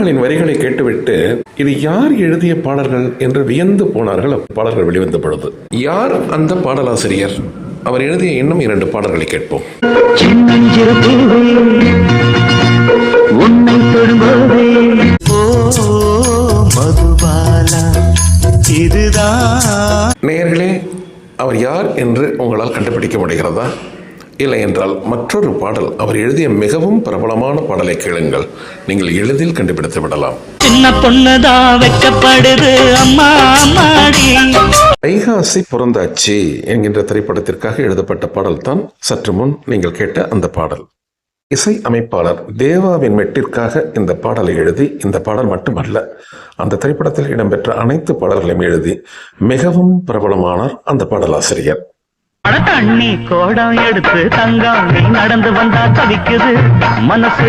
பாடல்களின் வரிகளை கேட்டுவிட்டு இது யார் எழுதிய பாடல்கள் என்று வியந்து போனார்கள் பாடல்கள் வெளிவந்த பொழுது. யார் அந்த பாடலாசிரியர்? அவர் எழுதிய இன்னும் இரண்டு பாடல்களை கேட்போம். நேயர்களே அவர் யார் என்று உங்களால் கண்டுபிடிக்க முடிகிறதா? இல்லை என்றால் மற்றொரு பாடல் அவர் எழுதிய மிகவும் பிரபலமான பாடலை கேளுங்கள். நீங்கள் எளிதில் கண்டுபிடித்து விடலாம். சின்ன பொண்ணுதான் வெக்கப்படுது அம்மா அம்மாடி. வைகாசி பிறந்தாச்சி என்கின்ற திரைப்படத்திற்காக எழுதப்பட்ட பாடல் தான் சற்று முன் நீங்கள் கேட்ட அந்த பாடல். இசை அமைப்பாளர் தேவாவின் மெட்டிற்காக இந்த பாடலை எழுதி இந்த பாடல் மட்டுமல்ல அந்த திரைப்படத்தில் இடம்பெற்ற அனைத்து பாடல்களையும் எழுதி மிகவும் பிரபலமானார் அந்த பாடலாசிரியர். அட தண்ணி கோடம் எடுத்து தங்கம் நீ நடந்து வந்தா தவிக்குது. மனசு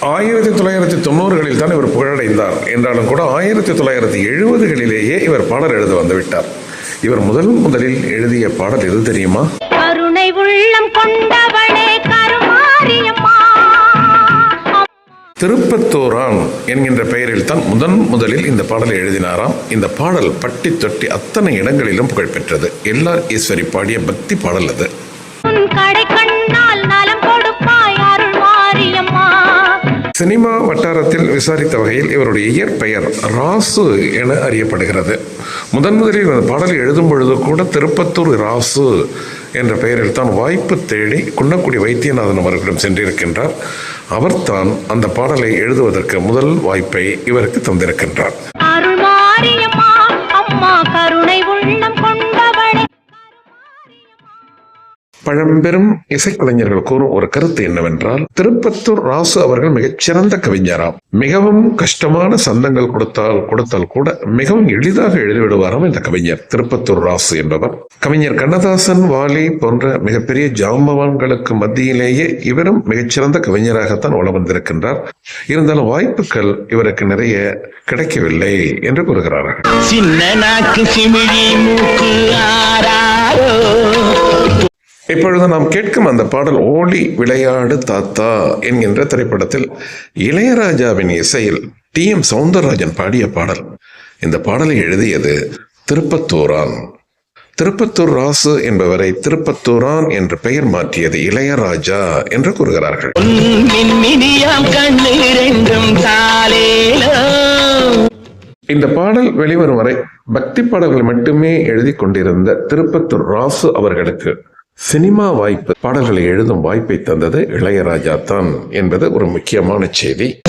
ஆயிரத்தி தொள்ளாயிரத்தி தொண்ணூறுகளில் தான் இவர் புகழடைந்தார். என்றாலும் கூட ஆயிரத்தி தொள்ளாயிரத்தி எழுபதுகளிலேயே இவர் பாடல் எழுத வந்துவிட்டார். இவர் முதல் முதலில் எழுதிய பாடல் எது தெரியுமா? கருணை உள்ளம் கொண்டவளே கருமாரியம்மா திருப்பத்தூரான் என்கின்ற பெயரில் தான் முதன் முதலில் இந்த பாடலை எழுதினாராம். இந்த பாடல் பட்டி தொட்டி அத்தனை இடங்களிலும் புகழ்பெற்றது. எல்லார் ஈஸ்வரி பாடிய பக்தி பாடல் அது. சினிமா வட்டாரத்தில் விசாரித்த வகையில் இவருடைய இயற்பெயர் ராசு என அறியப்படுகிறது. முதன் முதலில் இந்த பாடலை எழுதும் பொழுது கூட திருப்பத்தூர் ராசு என்ற பெயரில் தான் வாய்ப்பு தேடி குன்னக்குடி வைத்தியநாதன் அவர்களிடம் சென்றிருக்கின்றார். அவர்தான் அந்த பாடலை எழுதுவதற்கு முதல் வாய்ப்பை இவருக்கு தந்திருக்கின்றார். பழம்பெரும் இசைக்கலைஞர்கள் கூறும் ஒரு கருத்து என்னவென்றால் திருப்பத்தூர் ராசு அவர்கள் மிகச்சிறந்த கவிஞராம். மிகவும் கஷ்டமான சந்தங்கள் கொடுத்தால் கொடுத்தால் கூட மிகவும் எளிதாக எழுதிவிடுவாராம் இந்த கவிஞர் திருப்பத்தூர் ராசு என்பவர். கவிஞர் கண்ணதாசன் வாலி போன்ற மிகப்பெரிய ஜாம்பவான்களுக்கு மத்தியிலேயே இவரும் மிகச்சிறந்த கவிஞராகத்தான் வளம் வந்திருக்கின்றார். இருந்தாலும் வாய்ப்புகள் இவருக்கு நிறைய கிடைக்கவில்லை என்று கூறுகிறார்கள். இப்பொழுது நாம் கேட்கும் அந்த பாடல் ஓடி விளையாடு தாத்தா என்கின்ற திரைப்படத்தில் இளையராஜாவின் இசையில் டி. எம். சவுந்தரராஜன் பாடிய பாடல். இந்த பாடலை எழுதியது திருப்பத்தூரான். திருப்பத்தூர் ராசு என்பவரை திருப்பத்தூரான் என்று பெயர் மாற்றியது இளையராஜா என்று கூறுகிறார்கள். இந்த பாடல் வெளிவரும் வரை பக்தி பாடல்கள் மட்டுமே எழுதி கொண்டிருந்த திருப்பத்தூர் ராசு அவர்களுக்கு சினிமா வாய்ப்பு பாடல்களை எழுதும் வாய்ப்பை தந்தது இளையராஜா தான் என்பது ஒரு முக்கியமான செய்தி.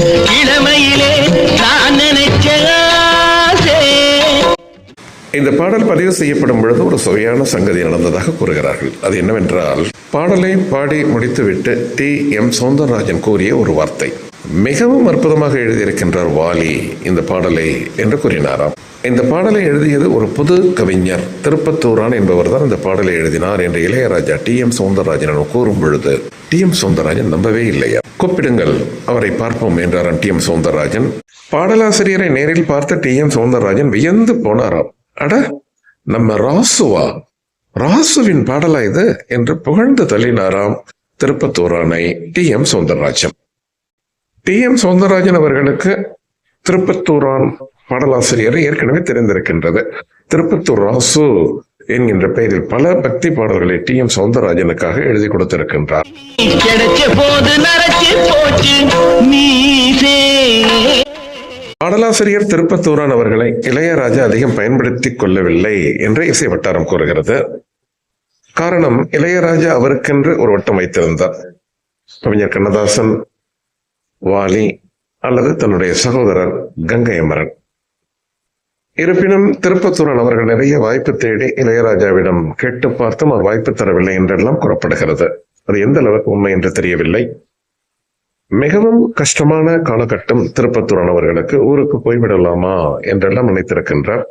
இந்த பாடல் பதிவு செய்யப்படும் பொழுது ஒரு சுவையான சங்கதி நடந்ததாக கூறுகிறார்கள். அது என்னவென்றால் பாடலை பாடி முடித்துவிட்டு டி. எம். சௌந்தரராஜன் கூறிய ஒரு வார்த்தை. மிகவும் அற்புதமாக எழுதியிருக்கின்றார் வாலி இந்த பாடலை என்று கூறினாராம். இந்த பாடலை எழுதியது ஒரு புது கவிஞர். திருப்பத்தூரான் என்பவர் தான் இந்த பாடலை எழுதினார் என்று இளையராஜா டி. எம். சௌந்தரராஜனிடம் கூறும் பொழுது டி. எம். சௌந்தரராஜன் நம்பவே இல்லையா? கூப்பிடுங்கள் அவரை பார்ப்போம் என்றாராம் டி. எம். சௌந்தரராஜன் பாடலாசிரியரை நேரில் பார்த்த டி. எம். சௌந்தரராஜன் வியந்து போனாராம். அட நம்ம ராசுவா? ராசுவின் பாடலா இது? என்று புகழ்ந்து தள்ளினாராம் திருப்பத்தூரானை T. M. Soundararajan T. M. Soundararajan அவர்களுக்கு திருப்பத்தூரான் பாடலாசிரியரை ஏற்கனவே தெரிந்திருக்கின்றது. திருப்பத்தூர் ராசு என்கின்ற பெயரில் பல பக்தி பாடல்களை டி எம் சௌந்தரராஜனுக்காக எழுதி கொடுத்திருக்கின்றார். பாடலாசிரியர் திருப்பத்தூரான் அவர்களை இளையராஜா அதிகம் பயன்படுத்திக் கொள்ளவில்லை என்று இசை வட்டாரம் கூறுகிறது. காரணம் இளையராஜா அவருக்கென்று ஒரு வட்டம் வைத்திருந்தார். கவிஞர் கண்ணதாசன் வாலி அல்லது தன்னுடைய சகோதரர் கங்கை அமரன். இருப்பினும் திருப்பத்தூரன் அவர்கள் நிறைய வாய்ப்பு தேடி இளையராஜாவிடம் கேட்டு பார்த்தும் அவர் வாய்ப்பு தரவில்லை என்றெல்லாம் கூறப்படுகிறது. அது எந்த அளவுக்கு உண்மை என்று தெரியவில்லை. மிகவும் கஷ்டமான காலகட்டம் திருப்பத்தூரன் அவர்களுக்கு. ஊருக்கு போய்விடலாமா என்றெல்லாம் நினைத்திருக்கின்றார்.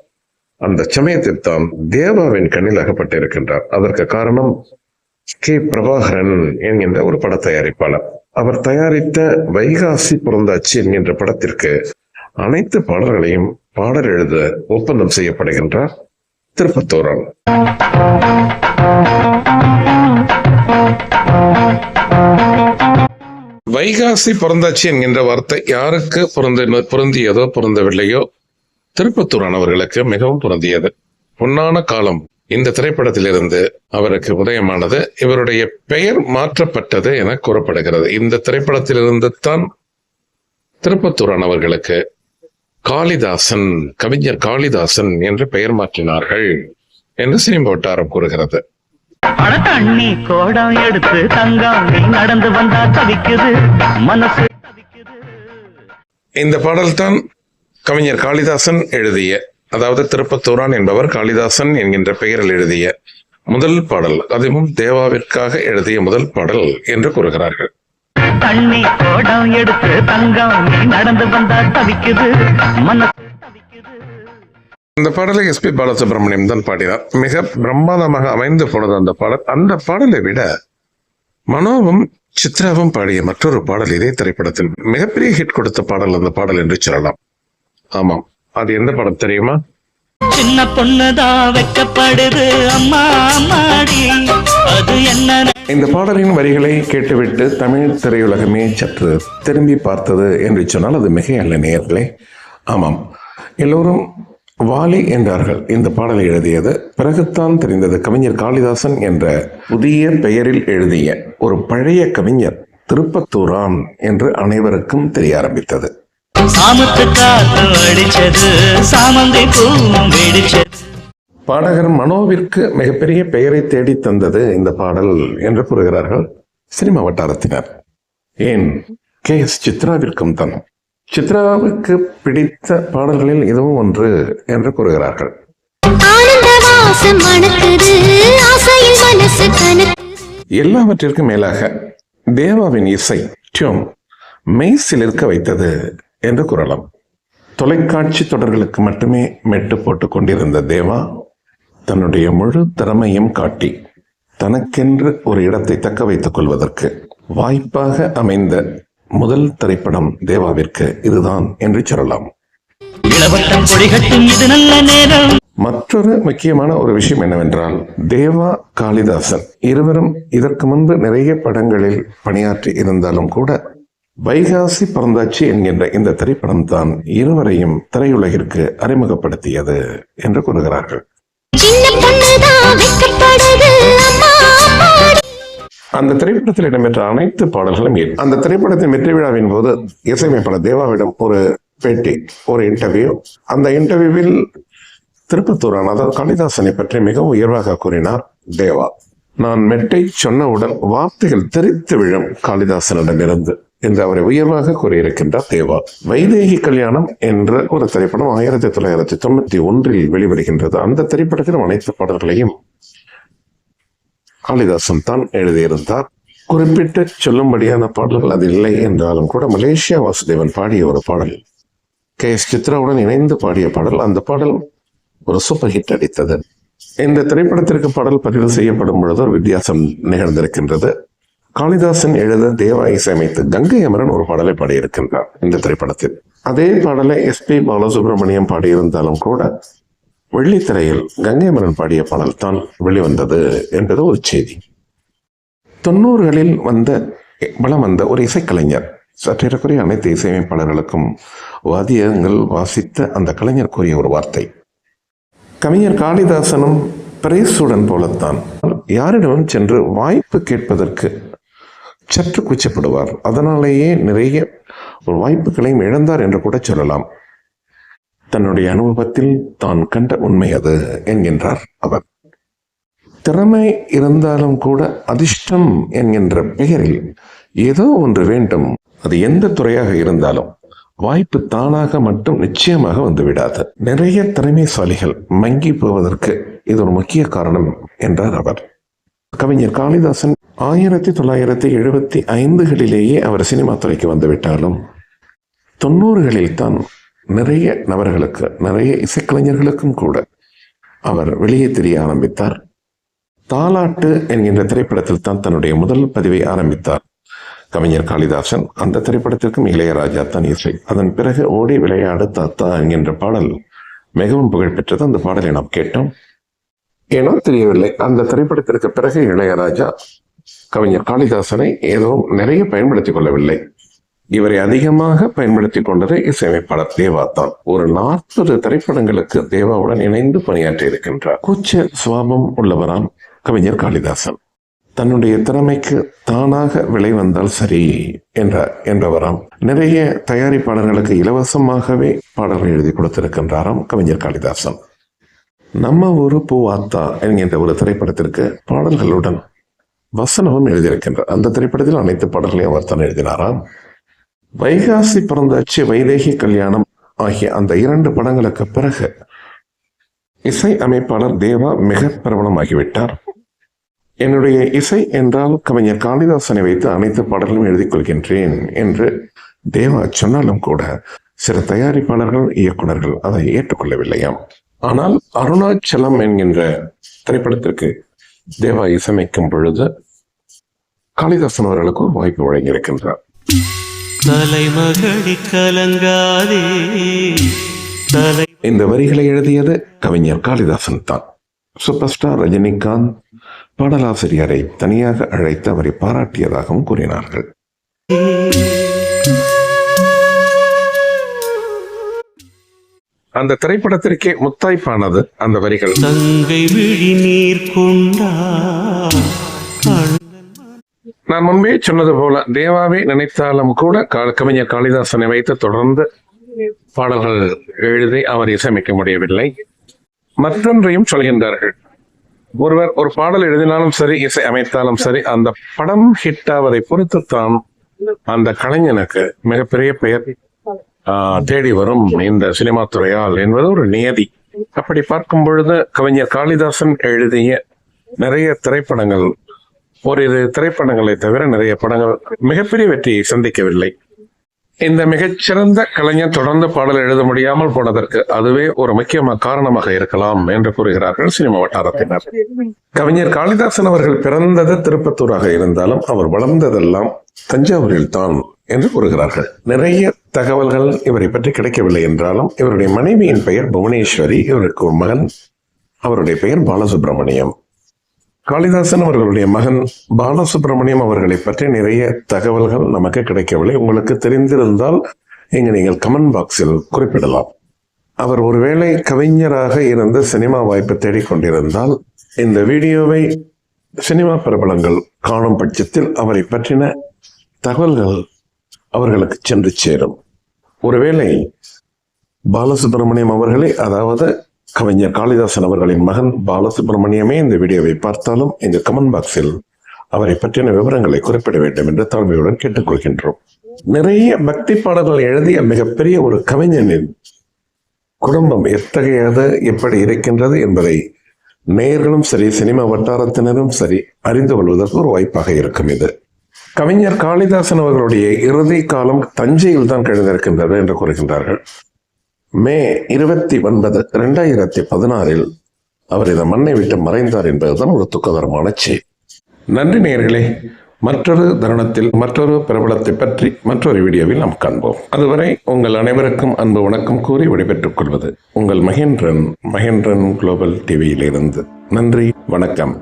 அந்த சமயத்தில் தான் தேவாவின் கண்ணில் அகப்பட்டிருக்கின்றார். அதற்கு காரணம் கே. பிரபாகரன் என்கின்ற ஒரு பட தயாரிப்பாளர். அவர் தயாரித்த வைகாசி பிறந்தாச்சி என்கின்ற படத்திற்கு அனைத்து பாடல்களையும் பாடல் எழுத ஒப்பந்தம் செய்யப்படுகின்றார் திருப்பத்தூரன். வைகாசி பிறந்தாச்சு என்கின்ற வார்த்தை யாருக்கு பொருந்த பொருந்தியதோ பொருந்தவில்லையோ திருப்பத்தூரன் அவர்களுக்கு மிகவும் பொருந்தியது. பொன்னான காலம் இந்த திரைப்படத்திலிருந்து அவருக்கு உதயமானது. இவருடைய பெயர் மாற்றப்பட்டது என கூறப்படுகிறது. இந்த திரைப்படத்திலிருந்து தான் திருப்பத்தூரன் அவர்களுக்கு காளிதாசன் கவிஞர் காளிதாசன் என்று பெயர் மாற்றினார்கள் என்று சினிமா வட்டாரம் கூறுகிறது. தண்ணி கோடம் எடுத்து தங்கம் நடந்து வந்தா தவிக்குது மனசு இந்த பாடல்தான் கவிஞர் காளிதாசன் எழுதிய அதாவது திருப்பத்தூரான் என்பவர் காளிதாசன் என்கின்ற பெயரில் எழுதிய முதல் பாடல் அதுவும் தேவாவிற்காக எழுதிய முதல் பாடல் என்று கூறுகிறார்கள். தண்ணி கோடம் எடுத்து தங்கம் நீ நடந்து வந்தா தவிக்குது. மனசு தவிக்குது இந்த பாடலை எஸ்பி பாலசுப்ரமணியம் தான் பாடினார். மிக பிரம்மாண்டமாக அமைந்து போனது அந்த பாடல். அந்த பாடலை விட மனோவும் சித்ராவும் பாடிய மற்றொரு பாடல் இதே திரைப்படத்தில் மிகப்பெரிய ஹிட் கொடுத்த பாடல் அந்த பாடல் என்று சொல்லலாம். ஆமாம். அது எந்த படம் தெரியுமா? சின்ன பொண்ணுதான் வெக்கப்படுது. அம்மா அம்மாடி. அது என்ன இந்த பாடலின் வரிகளை கேட்டுவிட்டு தமிழ் திரையுலகமே சற்று திரும்பி பார்த்தது என்று சொன்னால் அது மிக அல்ல நேர்களே ஆமாம் எல்லோரும் வாலி என்றார்கள் இந்த பாடலை எழுதியது. பிறகுத்தான் தெரிந்தது கவிஞர் காளிதாசன் என்ற புதிய பெயரில் எழுதிய ஒரு பழைய கவிஞர் திருப்பத்தூரான் என்று அனைவருக்கும் தெரிய ஆரம்பித்தது. சாமத்து காத்து அடிச்சது சாமந்தை பூவும் வெடிச்சது. பாடகர் மனோவிற்கு மிகப்பெரிய பெயரை தேடி தந்தது இந்த பாடல் என்று கூறுகிறார்கள் சினிமா வட்டாரத்தினர். ஏன்? கே. எஸ். சித்ராவிற்கும் தான். சித்ராவுக்கு பிடித்த பாடல்களில் இதுவும் ஒன்று என்று கூறுகிறார்கள். எல்லாவற்றிற்கும் மேலாக தேவாவின் இசை டியூன் மெய் சிலிர்க்க வைத்தது என்று கூறலாம். தொலைக்காட்சி தொடர்களுக்கு மட்டுமே மெட்டு போட்டுக் கொண்டிருந்த தேவா தன்னுடைய முழு திறமையும் காட்டி தனக்கென்று ஒரு இடத்தை தக்க வைத்துக் கொள்வதற்கு வாய்ப்பாக அமைந்த முதல் திரைப்படம் தேவாவிற்கு இதுதான் என்று சொல்லலாம். மற்றொரு முக்கியமான ஒரு விஷயம் என்னவென்றால் தேவா காளிதாசன் இருவரும் இதற்கு முன்பு நிறைய படங்களில் பணியாற்றி இருந்தாலும் கூட வைகாசி பறந்தாச்சி என்கின்ற இந்த திரைப்படம் தான் இருவரையும் திரையுலகிற்கு அறிமுகப்படுத்தியது என்று கூறுகிறார்கள். அந்த திரைப்படத்தில் இடம்பெற்ற அனைத்து பாடல்களும் அந்த திரைப்படத்தின் வெற்றி விழாவின் போது இசையமைப்பாளர் தேவாவிடம் ஒரு பேட்டி ஒரு இன்டர்வியூ அந்த இன்டர்வியூவில் திருப்பத்தூரான் அதாவது காளிதாசனை பற்றி மிகவும் உயர்வாக கூறினார் தேவா. நான் மெட்டை சொன்னவுடன் வார்த்தைகள் தெரித்து விழும் காளிதாசனிடமிருந்து. என்று அவரை உயர்வாக கூறியிருக்கின்றார் தேவா. வைதேகி கல்யாணம் என்ற ஒரு திரைப்படம் ஆயிரத்தி தொள்ளாயிரத்தி தொண்ணூத்தி ஒன்றில் வெளிவருகின்றது. அந்த திரைப்படத்திலும் அனைத்து பாடல்களையும் காளிதாசன் தான் எழுதியிருந்தார். குறிப்பிட்டு சொல்லும்படியான பாடல்கள் அது இல்லை என்றாலும் கூட மலேசியா வாசுதேவன் பாடிய ஒரு பாடல் கே எஸ் சித்ராவுடன் இணைந்து பாடிய பாடல். அந்த பாடல் ஒரு சூப்பர் ஹிட் அடித்தது. இந்த திரைப்படத்திற்கு பாடல் பதிவு செய்யப்படும் பொழுது ஒரு வித்தியாசம் நிகழ்ந்திருக்கின்றது. காளிதாசன் எழுத தேவா இசையமைத்து கங்கை அமரன் ஒரு பாடலை பாடியிருக்கின்றார் இந்த திரைப்படத்தில். அதே பாடலை எஸ் பி பாலசுப்ரமணியம் பாடியிருந்தாலும் கூட வெள்ளித்திரையில் கங்கை அமரன் பாடிய பாடல் தான் வெளிவந்தது என்பது ஒரு செய்தி. தொண்ணூறுகளில் வந்த வளம் வந்த ஒரு இசைக்கலைஞர் சற்றேறக்குறைய அனைத்து இசையமைப்பாளர்களுக்கும் வாத்தியங்கள் வாசித்த அந்த கலைஞர் கூறிய ஒரு வார்த்தை. கவிஞர் காளிதாசனும் பிரேசுடன் போலத்தான். யாரிடமும் சென்று வாய்ப்பு கேட்பதற்கு சற்று குச்சப்படுவார். அதனாலேயே நிறைய ஒரு வாய்ப்புகளையும் இழந்தார் என்று கூட சொல்லலாம். தன்னுடைய அனுபவத்தில் தான் கண்ட உண்மை அது என்கின்றார் அவர். திறமை இருந்தாலும் கூட அதிர்ஷ்டம் என்கின்ற பெயரில் ஏதோ ஒன்று வேண்டும். அது எந்த துறையாக இருந்தாலும் வாய்ப்பு தானாக மட்டும் நிச்சயமாக வந்து விடாது நிறைய திறமைசாலிகள் மங்கி போவதற்கு இது ஒரு முக்கிய காரணம் என்றார் அவர். கவிஞர் காளிதாசன் ஆயிரத்தி தொள்ளாயிரத்தி எழுபத்தி ஐந்துகளிலேயே அவர் சினிமா துறைக்கு வந்துவிட்டாலும் தொண்ணூறுகளில் தான் நிறைய நபர்களுக்கு நிறைய இசைக்கலைஞர்களுக்கும் கூட அவர் வெளியே தெரிய ஆரம்பித்தார். தாலாட்டு என்கின்ற திரைப்படத்தில் தான் தன்னுடைய முதல் பதிவை ஆரம்பித்தார். கவிஞர் காளிதாசன் அந்த திரைப்படத்திற்கும் இளையராஜா தான் இசை. அதன் பிறகு ஓடி விளையாடு தாத்தா என்கின்ற பாடல் மிகவும் புகழ்பெற்றது. அந்த பாடலை நாம் கேட்டோம். ஏனோ தெரியவில்லை. அந்த திரைப்படத்திற்கு பிறகு இளையராஜா கவிஞர் காளிதாசனை ஏதோ நிறைய பயன்படுத்திக் கொள்ளவில்லை. இவரை அதிகமாக பயன்படுத்திக் கொண்டது இசையமைப்பாளர் தேவா தான். ஒரு நாற்பது திரைப்படங்களுக்கு தேவாவுடன் இணைந்து பணியாற்றி இருக்கின்றார். கூச்ச சுவாபம் உள்ளவராம் கவிஞர் காளிதாசன். தன்னுடைய திறமைக்கு தானாக விலை வந்தால் சரி என்ற என்றவராம் நிறைய தயாரிப்பாளர்களுக்கு இலவசமாகவே பாடல்கள் எழுதி கொடுத்திருக்கின்றாராம் கவிஞர் காளிதாசன். நம்ம ஊரு பூவாத்தா என்கின்ற ஒரு திரைப்படத்திற்கு பாடல்களுடன் வசனமும் எழுதியிருக்கின்றார். அந்த திரைப்படத்தில் அனைத்து பாடல்களையும் அவர் தான் எழுதினாராம். வைகாசி பிறந்தாச்சு வைதேகி கல்யாணம் ஆகிய அந்த இரண்டு படங்களுக்கு பிறகு இசை அமைப்பாளர் தேவா மிக பிரபலமாகிவிட்டார். என்னுடைய இசை என்றால் கவிஞர் காளிதாசனை வைத்து அனைத்து பாடல்களும் எழுதிக் கொள்கின்றேன் என்று தேவா சொன்னாலும் கூட சில தயாரிப்பாளர்கள் இயக்குனர்கள் அதை ஏற்றுக்கொள்ளவில்லையாம். ஆனால் அருணாச்சலம் என்கின்ற திரைப்படத்திற்கு தேவா இசையமைக்கும் பொழுது காளிதாசன் அவர்களுக்கு ஒரு வாய்ப்பு வழங்கியிருக்கின்றார். தலைமகளி கலங்காதே. இந்த வரிகளை எழுதியது கவிஞர் காளிதாசன் தான். சூப்பர் ஸ்டார் ரஜினிகாந்த் பாடலாசிரியரை தனியாக அழைத்து அவரை பாராட்டியதாகவும் கூறினார்கள். அந்த திரைப்படத்திற்கே முத்தாய்ப்பானது அந்த வரிகள். தங்கை விழி நீர் கொண்டா. நான் முன்பே சொன்னது போல தேவாவை நினைத்தாலும் கூட கவிஞர் காளிதாசனை வைத்து தொடர்ந்து பாடல்கள் எழுதி அவர் இசையமைக்க முடியவில்லை. மற்றொன்றையும் சொல்கின்றார்கள். ஒருவர் ஒரு பாடல் எழுதினாலும் சரி இசை அமைத்தாலும் சரி அந்த படம் ஹிட் ஆவதை பொறுத்துத்தான் அந்த கலைஞனுக்கு மிகப்பெரிய பெயர் தேடி வரும் இந்த சினிமா துறையால் என்பது ஒரு நியதி. அப்படி பார்க்கும் பொழுது கவிஞர் காளிதாசன் எழுதிய நிறைய திரைப்படங்கள் ஓரிரு திரைப்படங்களை தவிர நிறைய படங்கள் மிகப்பெரிய வெற்றியை சந்திக்கவில்லை. இந்த மிகச்சிறந்த கலைஞர் தொடர்ந்து பாடல் எழுத முடியாமல் போனதற்கு அதுவே ஒரு முக்கியமான காரணமாக இருக்கலாம் என்று கூறுகிறார்கள் சினிமா வட்டாரத்தினர். கவிஞர் காளிதாசன் அவர்கள் பிறந்தது திருப்பத்தூராக இருந்தாலும் அவர் வளர்ந்ததெல்லாம் தஞ்சாவூரில் தான் என்று கூறுகிறார்கள். நிறைய தகவல்கள் இவரை பற்றி கிடைக்கவில்லை என்றாலும் இவருடைய மனைவியின் பெயர் புவனேஸ்வரி இவருக்கு ஒரு மகன். அவருடைய பெயர் பாலசுப்ரமணியம். காளிதாசன் அவர்களுடைய மகன் பாலசுப்ரமணியம் அவர்களை பற்றி நிறைய தகவல்கள் நமக்கு கிடைக்கவில்லை. உங்களுக்கு தெரிந்திருந்தால் இங்கு நீங்கள் கமெண்ட் பாக்ஸில் குறிப்பிடலாம். அவர் ஒருவேளை கவிஞராக இருந்து சினிமா வாய்ப்பு தேடிக்கொண்டிருந்தால் இந்த வீடியோவை சினிமா பிரபலங்கள் காணும் பட்சத்தில் அவரை பற்றின தகவல்கள் அவர்களுக்கு சென்று சேரும். ஒருவேளை பாலசுப்ரமணியம் அவர்களே அதாவது கவிஞர் காளிதாசன் அவர்களின் மகன் பாலசுப்ரமணியமே இந்த வீடியோவை பார்த்தாலும் இந்த கமெண்ட் பாக்ஸில் அவரை பற்றின விவரங்களை குறிப்பிட வேண்டும் என்று தாழ்மையுடன் கேட்டுக்கொள்கின்றோம். நிறைய பக்தி பாடல்கள் எழுதிய மிகப்பெரிய ஒரு கவிஞனின் குடும்பம் எத்தகையது எப்படி இருக்கின்றது என்பதை நேயர்களும் சரி சினிமா வட்டாரத்தினரும் சரி அறிந்து கொள்வதற்கு ஒரு வாய்ப்பாக இருக்கும் இது. கவிஞர் காளிதாசன் அவர்களுடைய இறுதி காலம் தஞ்சையில் தான் கழிந்திருக்கின்றது என்று கூறுகின்றார்கள். மே இருபத்தி ஒன்பது இரண்டாயிரத்தி பதினாறில் அவர் இந்த மண்ணை விட்டு மறைந்தார் என்பதுதான் ஒரு துக்ககரமான செய்தி. நன்றி நேர்களே மற்றொரு தருணத்தில் மற்றொரு பிரபலத்தை பற்றி மற்றொரு வீடியோவில் நாம் காண்போம். அதுவரை உங்கள் அனைவருக்கும் அன்பு வணக்கம் கூறி விடைபெற்றுக் கொள்வது உங்கள் மகேந்திரன் மகேந்திரன் குளோபல் டிவியிலிருந்து. நன்றி வணக்கம்.